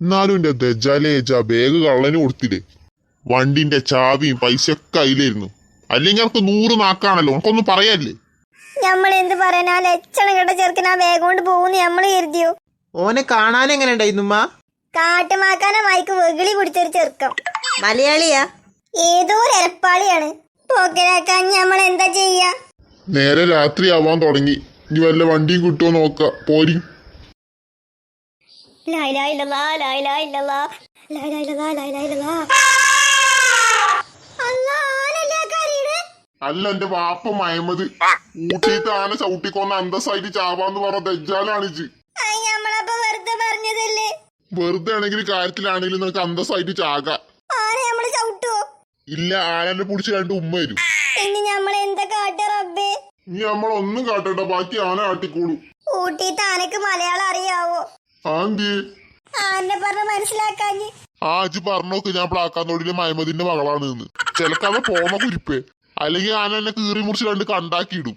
എന്നാലും എന്റെ ദജാലേജ ബാഗ് കള്ളന് കൊടുത്തില്ലേ? വണ്ടിന്റെ ചാവിയും പൈസ ഒക്കെ അതിലായിരുന്നു അല്ലെങ്കിൽ അവർക്ക് നൂറ് നാക്കാണല്ലോ നമുക്കൊന്നും പറയാല്ലേ നമ്മൾ എന്ത് പറയാനാ? ലക്ഷണം കേട്ട ചെറുക്കൻ ആ വേഗം കൊണ്ട് പോകുന്നു നമ്മൾ കരുതിയോ? ഓനെ കാണാൻ എങ്ങനെ ഉണ്ടായിരുന്നു കാട്ടുമാക്കാന മൈക്ക് വെകിളി പിടിച്ചൊരു ചെറുക്കം. മലയാളിയാ? ഏതോ ഒരു എരപ്പാളിയാണ്. പോക്കരാക്കാൻ നമ്മൾ എന്താ ചെയ്യാ? നേരെ രാത്രി ആവാൻ തുടങ്ങി. ഇനി വല്ല വണ്ടിയും കിട്ടുമോ നോക്ക. പോരി. അല്ലാ, എന്റെ വാപ്പ മയമത് ഊട്ടിയിട്ട് ആന ചവിട്ടിക്കൊന്ന അന്തസ്സായിട്ട് ചാവാന്ന് പറഞ്ഞ ദജ്ജാലാണിച്ച് വെറുതെ ആണെങ്കിൽ കാര്യത്തിലാണെങ്കിലും നിനക്ക് അന്തസ്സായിട്ട് ചാകാം. ഇല്ല ആനനെ പിടിച്ച് കണ്ട് ഉമ്മ വരും. ഇനി നമ്മൾ എന്താ കാട്ട റബ്ബേ? ഇനി നമ്മളൊന്നും കാട്ടണ്ട ബാക്കി ആന കാട്ടിക്കോളൂ. ഊട്ടി താനക്ക് മലയാളം അറിയാവോ ആന്തി ആനെ പറഞ്ഞ മനസ്സിലാക്കാഞ്ഞ്. ആ അജി പറഞ്ഞോക്ക് ഞാൻ പ്ലാക്കാന്തോടിയിലെ മയമതിന്റെ മകളാണ് എന്ന്. ചിലക്കത് പോന്ന കുരിപ്പേ. അല്ലെങ്കിൽ ആന എന്നെ കീറി മുറിച്ച് രണ്ട് കണ്ടാക്കിയിടും.